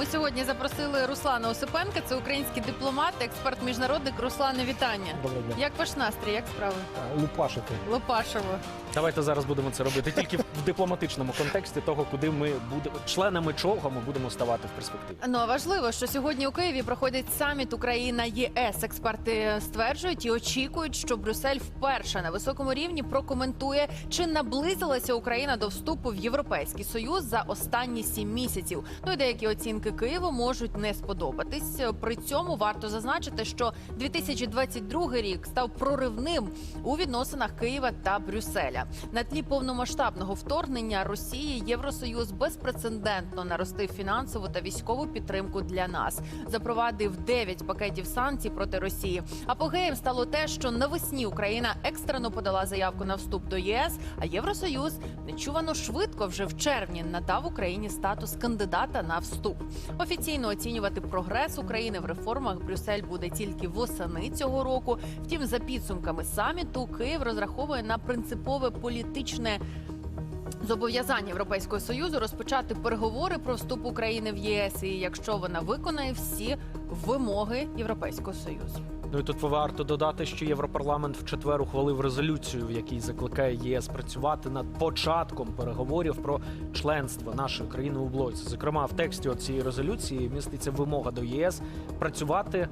Ми сьогодні запросили Руслана Осипенка. Це український дипломат, експерт міжнародник. Руслане, вітання. Доброго дня. Як ваш настрій? Як справи? Лупашити. Лопашево. Давайте зараз будемо це робити тільки в дипломатичному контексті того, куди ми будемо членами чого ми будемо ставати в перспективі. Ну а важливо, що сьогодні у Києві проходить саміт Україна ЄС. Експерти стверджують і очікують, що Брюссель вперше на високому рівні прокоментує, чи наблизилася Україна до вступу в Європейський Союз за останні сім місяців. Ну і деякі оцінки Києву можуть не сподобатись. При цьому варто зазначити, що 2022 рік став проривним у відносинах Києва та Брюсселя. На тлі повномасштабного вторгнення Росії Євросоюз безпрецедентно наростив фінансову та військову підтримку для нас. Запровадив 9 пакетів санкцій проти Росії. Апогеєм стало те, що навесні Україна екстрено подала заявку на вступ до ЄС, а Євросоюз нечувано швидко вже в червні надав Україні статус кандидата на вступ. Офіційно оцінювати прогрес України в реформах Брюссель буде тільки восени цього року. Втім, за підсумками саміту Київ розраховує на принципове політичне. Зобов'язання Європейського союзу розпочати переговори про вступ України в ЄС, і якщо вона виконає всі вимоги Європейського союзу. Ну і тут варто додати, що Європарламент в четвер ухвалив резолюцію, в якій закликає ЄС працювати над початком переговорів про членство нашої країни у блоці. Зокрема, в тексті цієї резолюції міститься вимога до ЄС працювати.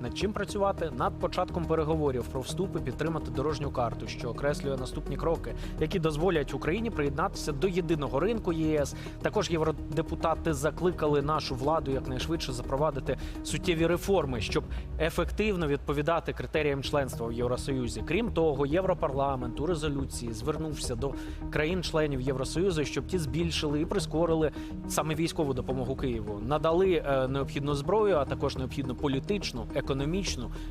Над чим працювати над початком переговорів про вступ і підтримати дорожню карту, що окреслює наступні кроки, які дозволять Україні приєднатися до єдиного ринку ЄС. Також євродепутати закликали нашу владу якнайшвидше запровадити суттєві реформи, щоб ефективно відповідати критеріям членства в Євросоюзі. Крім того, Європарламент у резолюції звернувся до країн-членів Євросоюзу, щоб ті збільшили і прискорили саме військову допомогу Києву, надали е, необхідну зброю, а також необхідну політичну, економічну,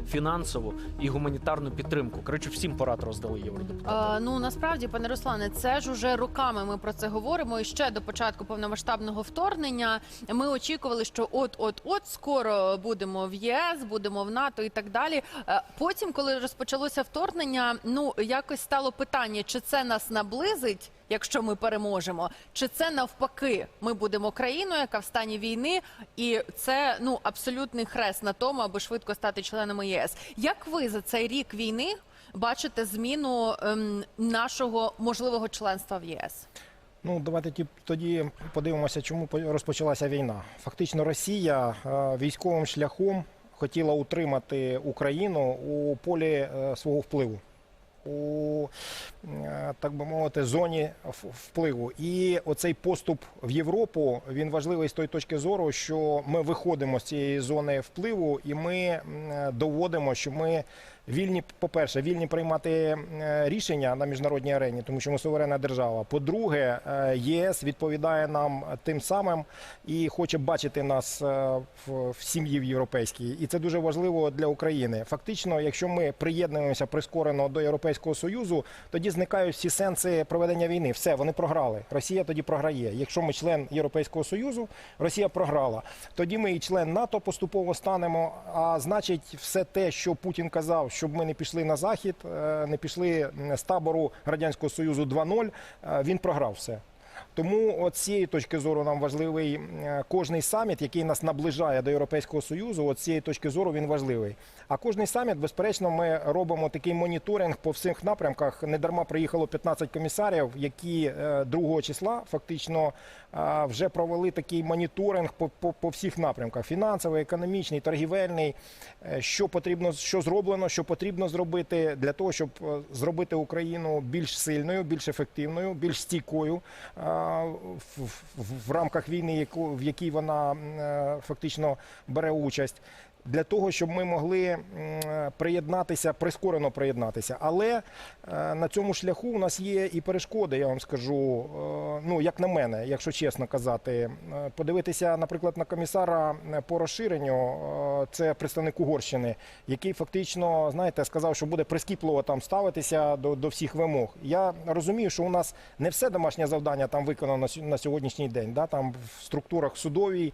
фінансову і гуманітарну підтримку. Коротше, всім порад роздали євродепутати. Е, ну насправді, пане Руслане, це ж уже роками ми про це говоримо. І ще до початку повномасштабного вторгнення ми очікували, що от, от, от скоро будемо в ЄС, будемо в НАТО і так далі. Е, Потім, коли розпочалося вторгнення, ну якось стало питання, чи це нас наблизить. Якщо ми переможемо, чи це навпаки, ми будемо країною, яка в стані війни, і це ну абсолютний хрест на тому, аби швидко стати членами ЄС. Як ви за цей рік війни бачите зміну ем, нашого можливого членства в ЄС? Ну, давайте ті- тоді подивимося, чому по- розпочалася війна. Фактично, Росія е, військовим шляхом хотіла утримати Україну у полі е, свого впливу. У так би мовити, зоні впливу. І оцей поступ в Європу він важливий з тої точки зору, що ми виходимо з цієї зони впливу, і ми доводимо, що ми вільні, по-перше, вільні приймати е, рішення на міжнародній арені, тому що ми суверенна держава. По-друге, е, ЄС відповідає нам тим самим і хоче бачити нас е, в сім'ї в європейській. І це дуже важливо для України. Фактично, якщо ми приєднуємося прискорено до Європейського Союзу, тоді зникають всі сенси проведення війни. Все, вони програли. Росія тоді програє. Якщо ми член Європейського Союзу, Росія програла. Тоді ми і член НАТО поступово станемо. А значить, все те, що Путін казав, щоб ми не пішли на захід, е, не пішли з табору радянського союзу 2.0, е, він програв все. Тому от з цієї точки зору нам важливий е, кожний саміт, який нас наближає до Європейського Союзу. От з цієї точки зору він важливий. А кожний саміт, безперечно, ми робимо такий моніторинг по всіх напрямках. Недарма приїхало 15 комісарів, які е, 2 числа фактично е, вже провели такий моніторинг по, по, по всіх напрямках: фінансовий, економічний, торгівельний. Е, Що потрібно, що зроблено, що потрібно зробити для того, щоб е, зробити Україну більш сильною, більш ефективною, більш стійкою е, в, рамках війни, яку в якій вона е, фактично бере участь. Для того щоб ми могли приєднатися, прискорено приєднатися. Але е, на цьому шляху у нас є і перешкоди, я вам скажу. Е, ну як на мене, якщо чесно казати, Е, подивитися, наприклад, на комісара по розширенню, це представник Угорщини, який фактично, знаєте, сказав, що буде прискіпливо там ставитися до, до всіх вимог. Я розумію, що у нас не все домашнє завдання там виконано на сьогоднішній день. Да? Там в структурах судовій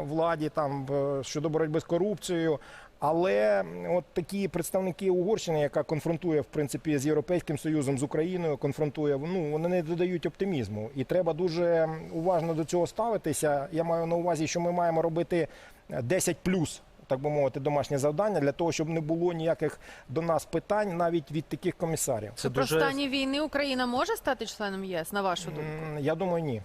владі, там е, щодо боротьби з корупцією. Але от такі представники Угорщини, яка конфронтує в принципі з Європейським Союзом, з Україною, конфронтує, ну вони не додають оптимізму. І треба дуже уважно до цього ставитися. Я маю на увазі, що ми маємо робити 10 плюс. Так би мовити, домашнє завдання для того, щоб не було ніяких до нас питань навіть від таких комісарів. Це Про дуже стані війни Україна може стати членом ЄС, на вашу думку? Я думаю, ні.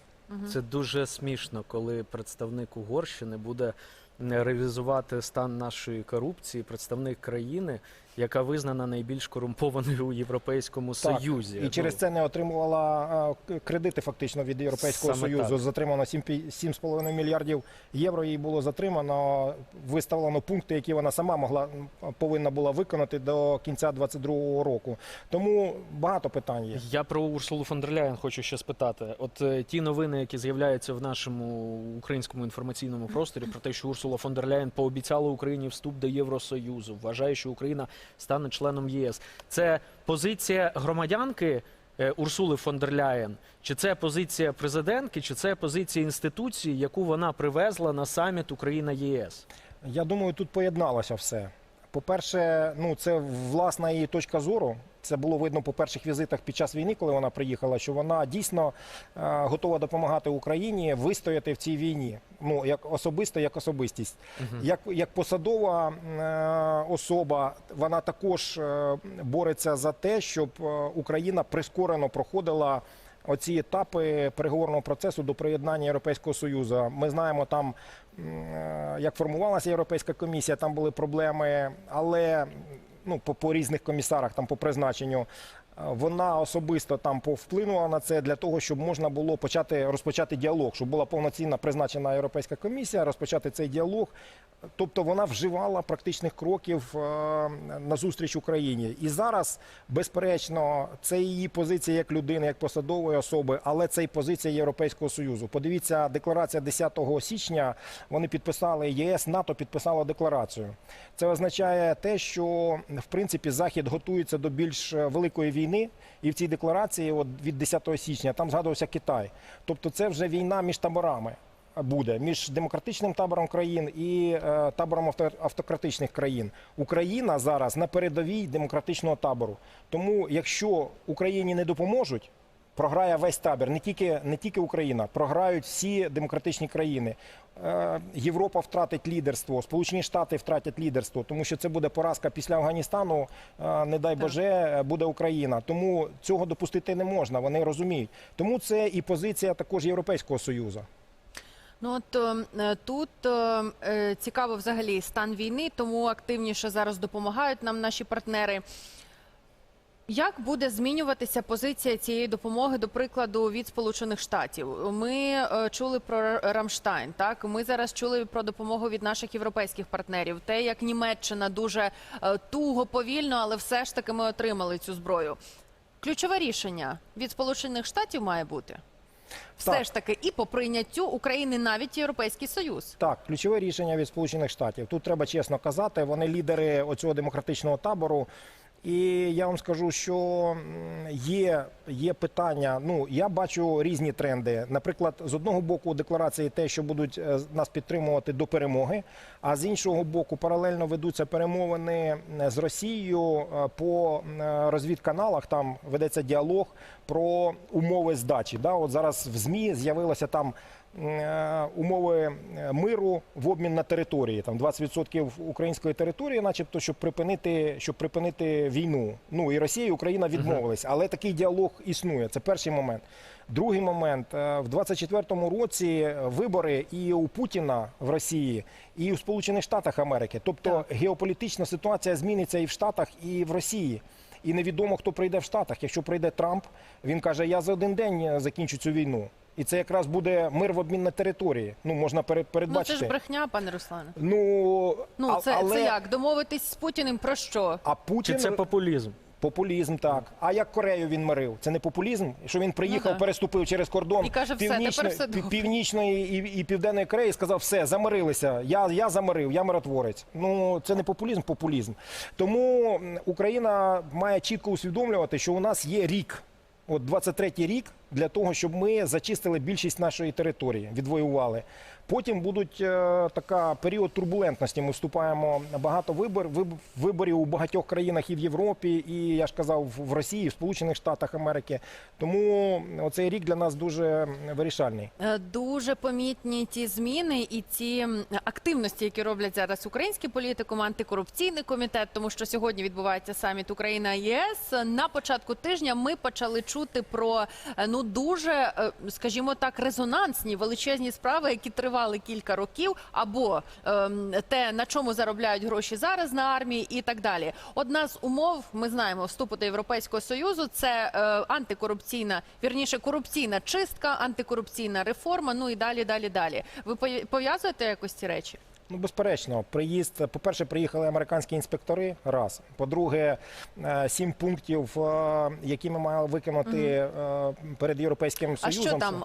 Це дуже смішно, коли представник Угорщини буде е, ревізувати стан нашої корупції, представник країни, яка визнана найбільш корумпованою у Європейському Так, Союзі. І через це не отримувала а, кредити фактично від Європейського Саме Союзу. так. Затримано 7 пі- 7,5 мільярдів євро. Їй було затримано, виставлено пункти, які вона сама могла повинна була виконати до кінця 2022 року. Тому багато питань є. Я про Урсулу фон дер Ляєн хочу ще спитати. От е, ті новини, які з'являються в нашому українському інформаційному просторі, про те, що Урсула фон дер Ляєн пообіцяла Україні вступ до Євросоюзу, вважає, що Україна стане членом ЄС. Це позиція громадянки е, Урсули фон дер Ляєн, чи це позиція президентки, чи це позиція інституції, яку вона привезла на саміт Україна ЄС? Я думаю, тут поєдналося все. По-перше, ну це власна її точка зору. Це було видно по перших візитах під час війни, коли вона приїхала, що вона дійсно е, готова допомагати Україні вистояти в цій війні. Ну як особисто, як особистість, як, як посадова е, особа, вона також е, бореться за те, щоб Україна прискорено проходила. Оці етапи переговорного процесу до приєднання Європейського Союзу. Ми знаємо там, як формувалася Європейська комісія, там були проблеми, але ну, по, по різних комісарах, там по призначенню. Вона особисто там повплинула на це для того, щоб можна було почати розпочати діалог, щоб була повноцінна призначена Європейська комісія, розпочати цей діалог. Тобто вона вживала практичних кроків е, на зустріч Україні. І зараз, безперечно, це її позиція як людини, як посадової особи, але це і позиція Європейського Союзу. Подивіться, декларація 10 січня. Вони підписали ЄС, НАТО підписало декларацію. Це означає те, що в принципі Захід готується до більш е, великої війни, і в цій декларації, от від 10 січня, там згадувався Китай. Тобто, це вже війна між таборами буде між демократичним табором країн і е, табором авто- автократичних країн. Україна зараз на передовій демократичного табору. Тому, якщо Україні не допоможуть. Програє весь табір, не тільки не тільки Україна, програють всі демократичні країни. Е, Європа втратить лідерство, Сполучені Штати втратять лідерство, тому що це буде поразка після Афганістану. е, Не дай Боже, е, буде Україна. Тому цього допустити не можна. Вони розуміють. Тому це і позиція також Європейського союзу. Ну от тут цікаво взагалі стан війни, тому активніше зараз допомагають нам наші партнери. Як буде змінюватися позиція цієї допомоги, до прикладу, від Сполучених Штатів? Ми е, чули про Рамштайн. Так ми зараз чули про допомогу від наших європейських партнерів. Те, як Німеччина дуже е, туго, повільно, але все ж таки ми отримали цю зброю. Ключове рішення від Сполучених Штатів має бути все Так. ж таки і по прийняттю України навіть Європейський Союз. Так, ключове рішення від Сполучених Штатів. Тут треба чесно казати, вони лідери оцього демократичного табору. І я вам скажу, що є, є питання. Ну я бачу різні тренди. Наприклад, з одного боку, декларації те, що будуть е, нас підтримувати до перемоги, а з іншого боку, паралельно ведуться перемовини з Росією е, по е, розвідканалах. Там ведеться діалог про умови здачі. Да, от зараз в змі з'явилося там умови е, миру в обмін на території. Там 20% української території, начебто, щоб припинити, щоб припинити війну. Ну і Росія і Україна відмовились, але такий діалог існує. Це перший момент. Другий момент е, в 24-му році вибори і у Путіна в Росії, і у Сполучених Штатах Америки. Тобто геополітична ситуація зміниться і в Штатах, і в Росії. І невідомо, хто прийде в Штатах. Якщо прийде Трамп, він каже: Я за один день е, закінчу цю війну. І це якраз буде мир в обмін на території. Ну можна пере- Ну це ж брехня, пане Руслане. Ну, Ну а- це, але... це як домовитись з Путіним про що? А Чи це популізм? популізм, так. А як Корею він мирив? Це не популізм? Що він приїхав, Ну, переступив через кордон І каже, все, тепер все північної і, і південної Кореї, і сказав, все, замирилися. Я, я замирив, я миротворець. Ну це не популізм, популізм. Тому Україна має чітко усвідомлювати, що у нас є рік. От 23-й рік для того, щоб ми зачистили більшість нашої території, відвоювали. Потім будуть е, така період турбулентності. Ми вступаємо багато вибор, виб- виборів у багатьох країнах і в Європі, і я ж казав, в- Росії, в Сполучених Штатах Америки. Тому оцей рік для нас дуже вирішальний. Е, Дуже помітні ті зміни і ті активності, які роблять зараз український політикум, антикорупційний комітет, тому що сьогодні відбувається саміт Україна ЄС. На початку тижня ми почали чути про е, дуже, е, скажімо так, резонансні величезні справи, які тривали кілька років, або ем, те, на чому заробляють гроші зараз на армії, і так далі. Одна з умов, ми знаємо, вступу до Європейського союзу це е, антикорупційна, вірніше корупційна чистка, антикорупційна реформа. Ну і далі, далі, далі. Ви пов'я- пов'язуєте якось ці речі? Ну, безперечно, приїзд. По-перше, приїхали американські інспектори. Раз. По-друге, е, сім пунктів, е, які ми мали виконати е, перед європейським А союзом. що там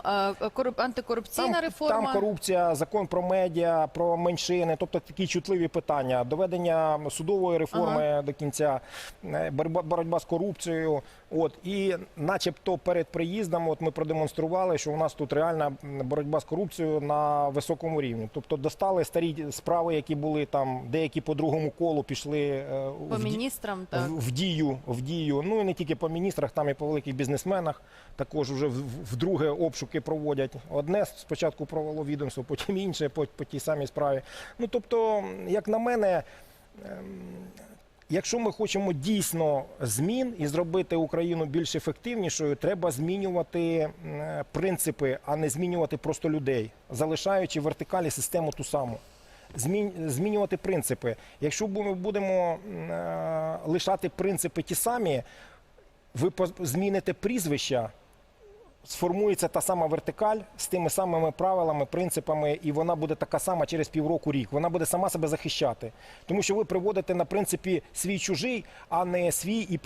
коруп... антикорупційна Там, реформа? там корупція, закон про медіа, про меншини, тобто такі чутливі питання, доведення судової реформи до кінця, боротьба, боротьба з корупцією. От і, начебто, перед приїздом, от ми продемонстрували, що у нас тут реальна боротьба з корупцією на високому рівні. Тобто достали старі справи, які були там, деякі по другому колу пішли е, по в міністрам? Так. в, в дію, в дію. Ну і не тільки по міністрах, там і по великих бізнесменах. Також вже вдруге обшуки проводять. Одне спочатку провело відомство, потім інше по, по тій самій справі. Ну тобто, як на мене. ем, Якщо ми хочемо дійсно змін і зробити Україну більш ефективнішою, треба змінювати е, принципи, а не змінювати просто людей, залишаючи вертикалі систему ту саму. Змін- змінювати принципи. Якщо ми будемо е, лишати принципи ті самі, ви зміните прізвища, сформується та сама вертикаль з тими самими правилами, принципами, і вона буде така сама через півроку рік. Вона буде сама себе захищати. Тому що ви приводите на принципі свій чужий, а не свій і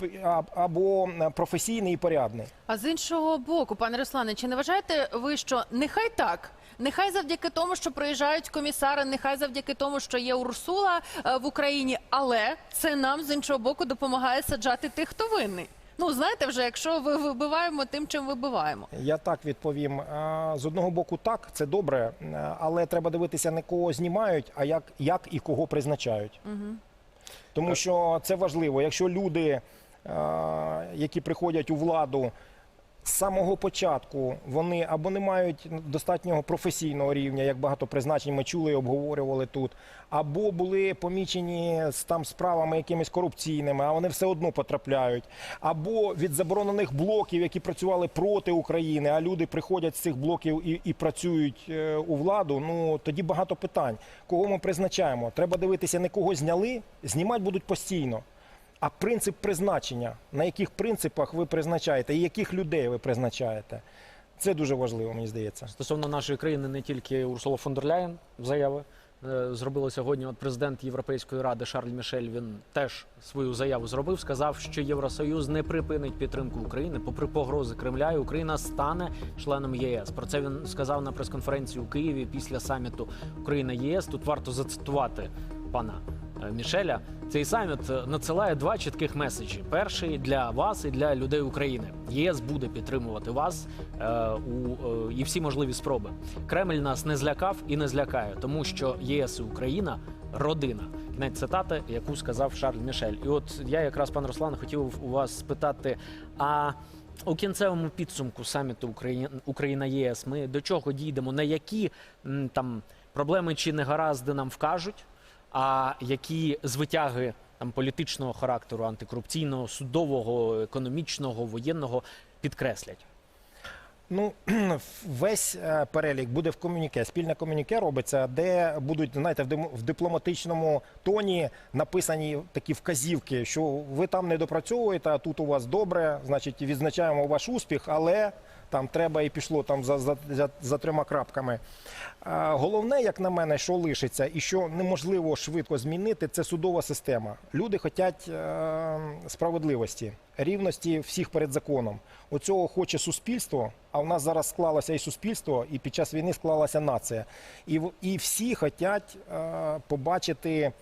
або е, професійний і порядний. А з іншого боку, пане Руслане, чи не вважаєте ви, що нехай так? Нехай завдяки тому, що приїжджають комісари, нехай завдяки тому, що є Урсула е, в Україні, але це нам з іншого боку допомагає саджати тих, хто винний. Ну знаєте, вже якщо ви вибиваємо тим, чим вибиваємо. Я так відповім. З одного боку, так, це добре, е, але треба дивитися, не кого знімають, а як, як і кого призначають. Тому що це важливо. Якщо люди, е, які приходять у владу, з самого початку вони або не мають достатнього професійного рівня, як багато призначень ми чули і обговорювали тут, або були помічені з там справами якимись корупційними, а вони все одно потрапляють, або від заборонених блоків, які працювали проти України, а люди приходять з цих блоків і, і працюють е, у владу. Ну тоді багато питань. Кого ми призначаємо? Треба дивитися, не кого зняли, знімати будуть постійно. А принцип призначення, на яких принципах ви призначаєте і яких людей ви призначаєте, це дуже важливо, мені здається. Стосовно нашої країни, не тільки Урсула фон дер Ляєн заяви е, зробили сьогодні. От президент Європейської ради Шарль Мішель він теж свою заяву зробив. Сказав, що Євросоюз не припинить підтримку України, попри погрози Кремля, і Україна стане членом ЄС. Про це він сказав на прес-конференції у Києві після саміту Україна ЄС. Тут варто зацитувати пана. Е, Мішеля цей саміт е, надсилає два чітких меседжі: перший для вас і для людей України. ЄС буде підтримувати вас е, у е, і всі можливі спроби. Кремль нас не злякав і не злякає, тому що ЄС і Україна родина. Кінець цитати, яку сказав Шарль Мішель. І от я якраз пан Руслан хотів у вас спитати. А у кінцевому підсумку саміту Україна Україна ЄС ми до чого дійдемо? На які там проблеми чи негаразди нам вкажуть? А які звитяги там політичного характеру, антикорупційного, судового, економічного, воєнного підкреслять? Ну, весь е, перелік буде в комюніке. Спільне комюніке робиться, де будуть, знаєте, в дипломатичному тоні написані такі вказівки, що ви там не допрацьовуєте, а тут у вас добре, значить, відзначаємо ваш успіх, але там треба і пішло там за, за, за, за трьома крапками. Е, Головне, як на мене, що лишиться і що неможливо швидко змінити, це судова система. Люди хочуть е, справедливості, рівності всіх перед законом. Оцього хоче суспільство, а в нас зараз склалося і суспільство, і під час війни склалася нація. І, і всі хочуть е, побачити е,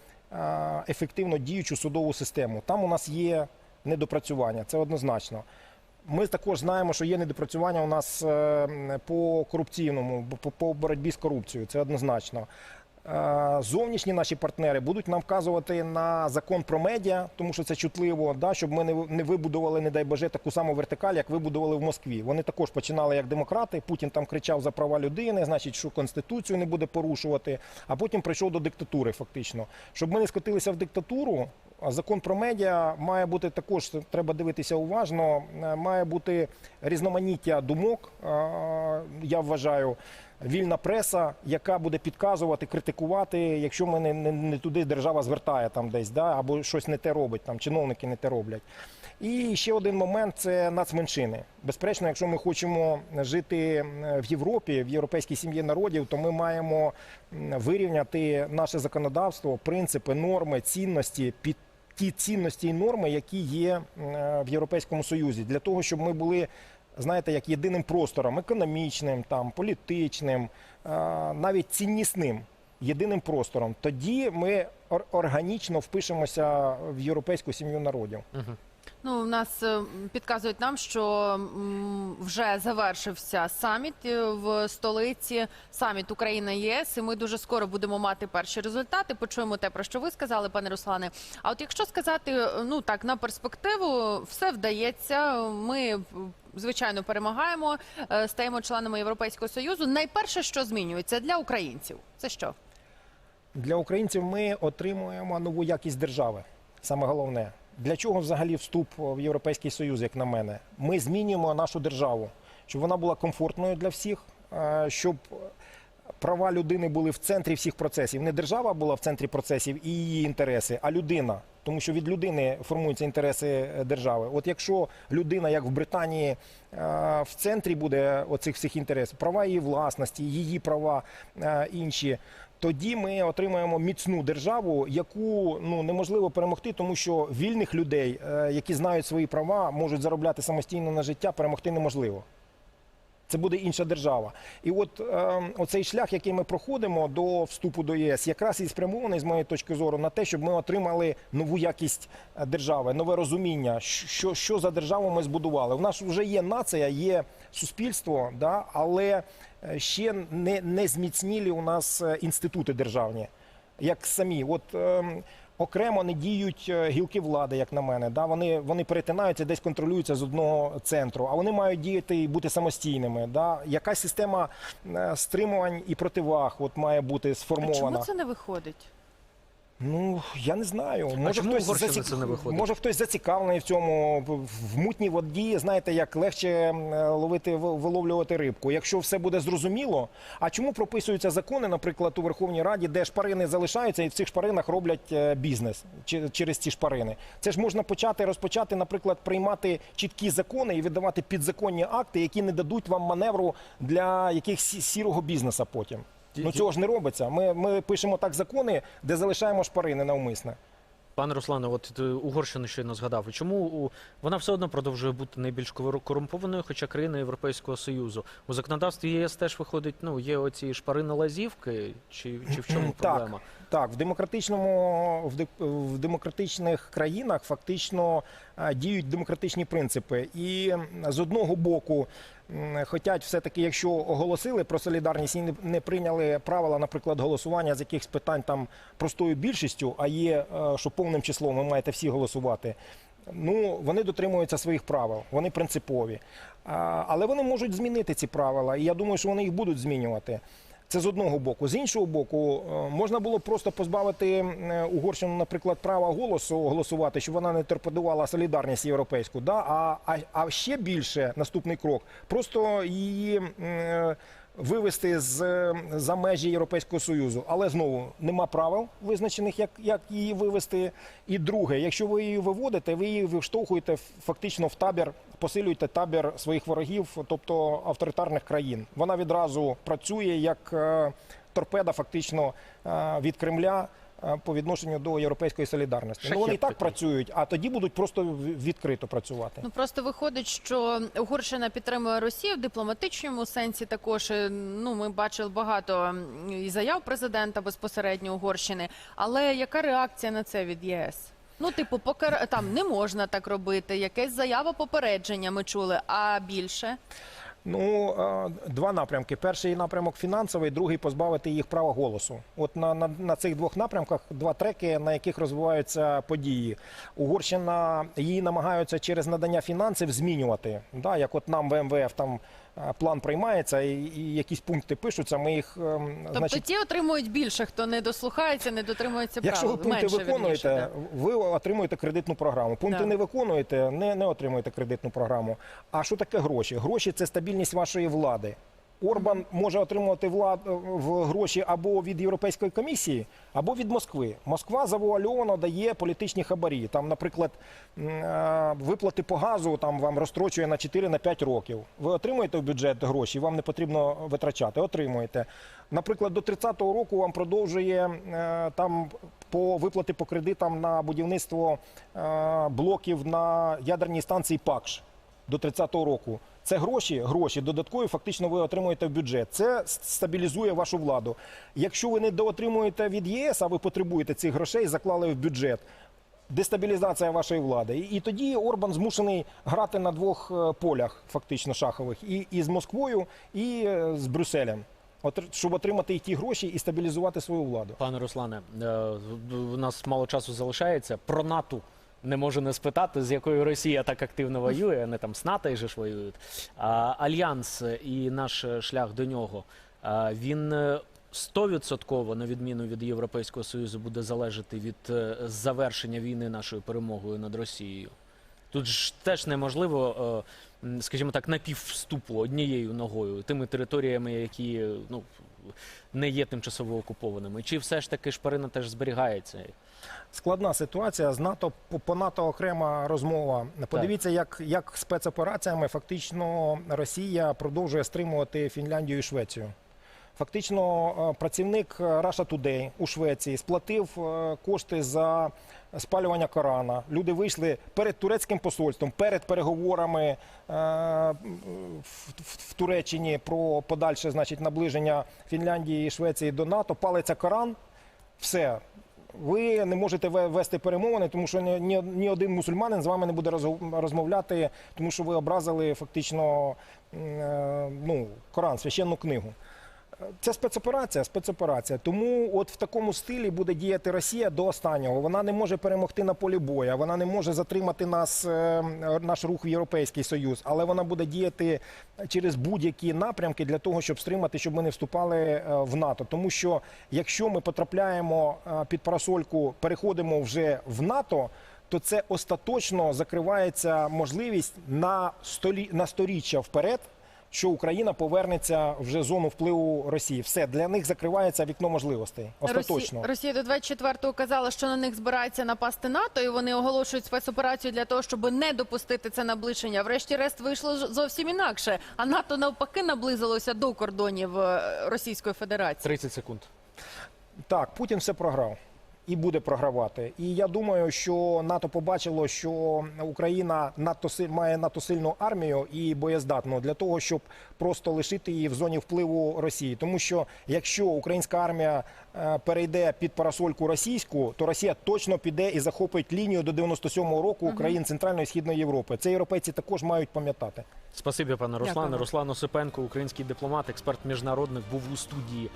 ефективно діючу судову систему. Там у нас є недопрацювання, це однозначно. Ми також знаємо, що є недопрацювання у нас е, по корупційному, по, по боротьбі з корупцією. Це однозначно. Е, Зовнішні наші партнери будуть нам вказувати на закон про медіа, тому що це чутливо, да, щоб ми не, вибудували, не дай Боже, таку саму вертикаль, як вибудували в Москві. Вони також починали як демократи. Путін там кричав за права людини, значить, що конституцію не буде порушувати. А потім прийшов до диктатури, фактично. Щоб ми не скотилися в диктатуру, закон про медіа має бути також, треба дивитися уважно, е, має бути різноманіття думок, е, я вважаю, вільна преса, яка буде підказувати, критикувати, якщо ми не, не, не туди держава звертає там десь, да, або щось не те робить, там чиновники не те роблять. І ще один момент це нацменшини. Безперечно, якщо ми хочемо жити е, в Європі, в європейській сім'ї народів, то ми маємо вирівняти наше законодавство, принципи, норми, цінності під ті цінності і норми, які є е, в Європейському Союзі, для того, щоб ми були. Знаєте, як єдиним простором економічним, там політичним, навіть ціннісним єдиним простором. Тоді ми ор- органічно впишемося в європейську сім'ю народів. Ну, в нас е, підказують нам, що вже завершився саміт е, в столиці, саміт Україна ЄС, і ми дуже скоро будемо мати перші результати. Почуємо те, про що ви сказали, пане Руслане. А от якщо сказати, е, ну так на перспективу, все вдається. Ми звичайно перемагаємо, стаємо членами Європейського союзу. Найперше, що змінюється для українців, це що? Для українців ми отримуємо нову якість держави. Саме головне. Для чого взагалі вступ в Європейський Союз, як на мене? Ми змінюємо нашу державу, щоб вона була комфортною для всіх, е, щоб права людини були в центрі всіх процесів. Не держава була в центрі процесів і її інтереси, а людина. Тому що від людини формуються інтереси е, держави. От якщо людина, як в Британії, е, в центрі буде оцих всіх інтересів, права її власності, її права е, інші. Тоді ми отримаємо міцну державу, яку ну неможливо перемогти, тому що вільних людей, е, які знають свої права, можуть заробляти самостійно на життя, перемогти неможливо. Це буде інша держава. І от е, оцей шлях, який ми проходимо до вступу до ЄС, якраз і спрямований з моєї точки зору на те, щоб ми отримали нову якість е, держави, нове розуміння, що, що за державу ми збудували. У нас вже є нація, є суспільство, да, але е, ще не, не зміцнілі у нас е, інститути державні, як самі. От ем, окремо не діють е, гілки влади, як на мене. Да? Вони, вони перетинаються, десь контролюються з одного центру, а вони мають діяти і бути самостійними. Да? Якась система е, стримувань і противаг от має бути А сформована. чому це не виходить? Ну я не знаю. Може чому хтось Угорщина це не виходить? може хтось зацікавлений в цьому в- мутній воді. Знаєте, як легше е, ловити виловлювати рибку. Якщо все буде зрозуміло. А чому прописуються закони, наприклад, у Верховній Раді, де шпарини залишаються, і в цих шпаринах роблять е, бізнес через ці шпарини? Це ж можна почати розпочати, наприклад, приймати чіткі закони і видавати підзаконні акти, які не дадуть вам маневру для якихось сірого бізнесу потім. Ну цього ж не робиться. Ми, ми пишемо так закони, де залишаємо шпарини навмисне. Пане Руслане, от е, Угорщину щойно згадав. Чому у- вона все одно продовжує бути найбільш корумпованою, хоча країна Європейського Союзу? У законодавстві ЄС теж виходить, ну є оці шпарини лазівки, чи, чи в чому проблема? Так, в демократичному в, демократичних країнах фактично е, діють демократичні принципи. І з одного боку хотять все-таки, якщо оголосили про солідарність і не, не прийняли правила, наприклад, голосування з якихось питань там простою більшістю, а є, е, що повним числом ви маєте всі голосувати. Ну, вони дотримуються своїх правил, вони принципові. Але вони можуть змінити ці правила, і я думаю, що вони їх будуть змінювати. Це з одного боку. З іншого боку, е, можна було просто позбавити е, Угорщину, наприклад, права голосу голосувати, щоб вона не торпедувала солідарність європейську. Да? А, а, а ще більше наступний крок просто її. Вивести з за межі Європейського союзу, але знову нема правил визначених, як, як її вивести. І друге, якщо ви її виводите, ви її виштовхуєте фактично в табір, посилюєте табір своїх ворогів, тобто авторитарних країн. Вона відразу працює як е, торпеда, фактично е, від Кремля. Е, По відношенню до європейської солідарності, ну вони і так такий. працюють, а тоді будуть просто в- відкрито працювати. Ну просто виходить, що Угорщина підтримує Росію в дипломатичному сенсі. Також е, ну ми бачили багато і заяв президента безпосередньо Угорщини. Але яка реакція на це від ЄС? Ну, типу, покар... там не можна так робити. Якась заява попередження ми чули, а більше. Ну, два напрямки. Перший напрямок фінансовий, другий позбавити їх права голосу. От на, на, на цих двох напрямках два треки, на яких розвиваються події. Угорщина її намагаються через надання фінансів змінювати. Да, як от нам в МВФ там план приймається і, і якісь пункти пишуться. Ми їх ем, Тобто значить. ті отримують більше, хто не дослухається, не дотримується Якщо ви пункти Менше, виконуєте, вірніше, ви отримуєте кредитну програму. Пункти Да. не виконуєте, не, не отримуєте кредитну програму. А що таке гроші? Гроші це стабільність вашої влади. Орбан може отримувати влад в гроші або від Європейської комісії, або від Москви. Москва завуальовано дає політичні хабарі. Там, наприклад, е, виплати по газу там вам розстрочує на 4 на 5 років. Ви отримуєте в бюджет гроші, вам не потрібно витрачати. Отримуєте. Наприклад, до 30-го року вам продовжує е, там по виплати по кредитам на будівництво е, блоків на ядерній станції ПАКШ до 30-го року. Це гроші, гроші додаткові, фактично ви отримуєте в бюджет. Це стабілізує вашу владу. Якщо ви не доотримуєте від ЄС, а ви потребуєте цих грошей, заклали в бюджет. Дестабілізація вашої влади, і, і тоді Орбан змушений грати на двох е, полях, фактично шахових, і, і з Москвою, і е, з Брюсселем, От, щоб отримати і ті гроші і стабілізувати свою владу. Пане Руслане, е, у нас мало часу залишається. Про НАТО не можу не спитати, з якою Росія так активно воює. Вони там з НАТО же ж воюють. А, Альянс і наш шлях до нього. а, Він е, стовідсотково, на відміну від Європейського Союзу, буде залежати від е, завершення війни нашою перемогою над Росією. Тут ж теж неможливо, е, скажімо так, напіввступу однією ногою, тими територіями, які ну, не є тимчасово окупованими. Чи все ж таки шпарина теж зберігається? Складна ситуація з НАТО по, НАТО окрема розмова. Подивіться, як, як спецопераціями фактично Росія продовжує стримувати Фінляндію і Швецію. Фактично, е, працівник Russia Today у Швеції сплатив е, кошти за спалювання Корана. Люди вийшли перед турецьким посольством, перед переговорами е, в Туреччині про подальше значить, наближення Фінляндії і Швеції до НАТО. Палиться Коран. Все, ви не можете ве- вести перемовини, тому що ні, ні, один мусульманин з вами не буде розмовляти, тому що ви образили фактично е, ну, Коран, священну книгу. Це спецоперація, спецоперація. Тому от в такому стилі буде діяти Росія до останнього. Вона не може перемогти на полі боя, вона не може затримати нас, е, наш рух в Європейський Союз, але вона буде діяти через будь-які напрямки для того, щоб стримати, щоб ми не вступали е, в НАТО. Тому що якщо ми потрапляємо е, під парасольку, переходимо вже в НАТО. То це остаточно закривається можливість на столі на сторіччя вперед, що Україна повернеться вже в зону впливу Росії. Все для них закривається вікно можливостей. Остаточно. Росія, Росія до 24-го казала, що на них збирається напасти НАТО, і вони оголошують спецоперацію для того, щоб не допустити це наближення. Врешті-решт вийшло зовсім інакше. А НАТО навпаки наблизилося до кордонів е, Російської Федерації. 30 секунд. Так, Путін все програв і буде програвати. І я думаю, що НАТО побачило, що Україна надто си- має надто сильну армію і боєздатну для того, щоб просто лишити її в зоні впливу Росії. Тому що якщо українська армія е, перейде під парасольку російську, то Росія точно піде і захопить лінію до 97-го року країн Центральної і Східної Європи. Це європейці також мають пам'ятати. Спасибі, пане Руслане. Руслан Осипенко, український дипломат, експерт міжнародник, був у студії